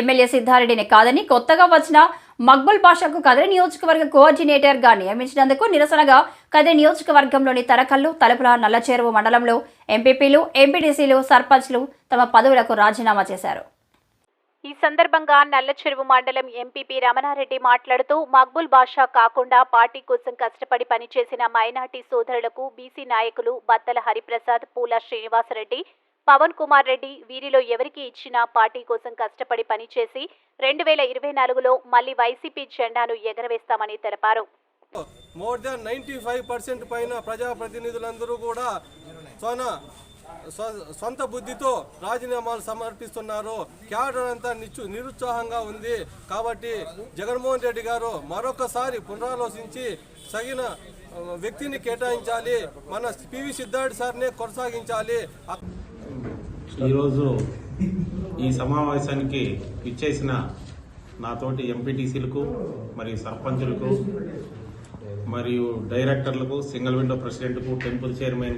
MLA సిద్ధారెడ్డిని కాదని కొత్తగా వచ్చిన మక్బుల్ భాషకు కదిరి నియోజకవర్గ కోఆర్డినేటర్గా నియమించినందుకు నిరసనగా కదిరి నియోజకవర్గంలోని తరకల్లు తలుపుల నల్లచేరువు మండలంలో ఎంపీపీలు ఎంపీటీసీలు సర్పంచ్లు తమ పదవులకు రాజీనామా చేశారు. ఈ సందర్భంగా నల్లచెరువు మండలం ఎంపీపీ రమణారెడ్డి మాట్లాడుతూ మక్బుల్ బాషా కాకుండా పార్టీ కోసం కష్టపడి పనిచేసిన మైనార్టీ సోదరులకు బీసీ నాయకులు బత్తల హరిప్రసాద్ పూల శ్రీనివాసరెడ్డి పవన్ కుమార్ రెడ్డి వీరిలో ఎవరికి ఇచ్చినా పార్టీ కోసం కష్టపడి పనిచేసి రెండు వేల ఇరవై నాలుగులో మళ్ళీ వైసీపీ జెండాను ఎగరవేస్తామని తెలిపారు. More than ninety five percent పైన ప్రజాప్రతినిధులందరూ కూడా సొన సొంత బుద్ధితో రాజీనామాలు సమర్పిస్తున్నారు. క్యాడర్ అంతా నిచ్చు నిరుత్సాహంగా ఉంది. కాబట్టి జగన్మోహన్ రెడ్డి గారు మరొకసారి పునరాలోచించి తగిన వ్యక్తిని కేటాయించాలి. మన పివి సిద్ధార్థ్ సార్నే కొనసాగించాలి. ఈరోజు ఈ సమావేశానికి ఇచ్చేసిన నాతోటి ఎంపీటీసీలకు మరియు సర్పంచులకు మరియు డైరెక్టర్లకు సింగిల్ విండో ప్రెసిడెంట్కు టెంపుల్ చైర్మన్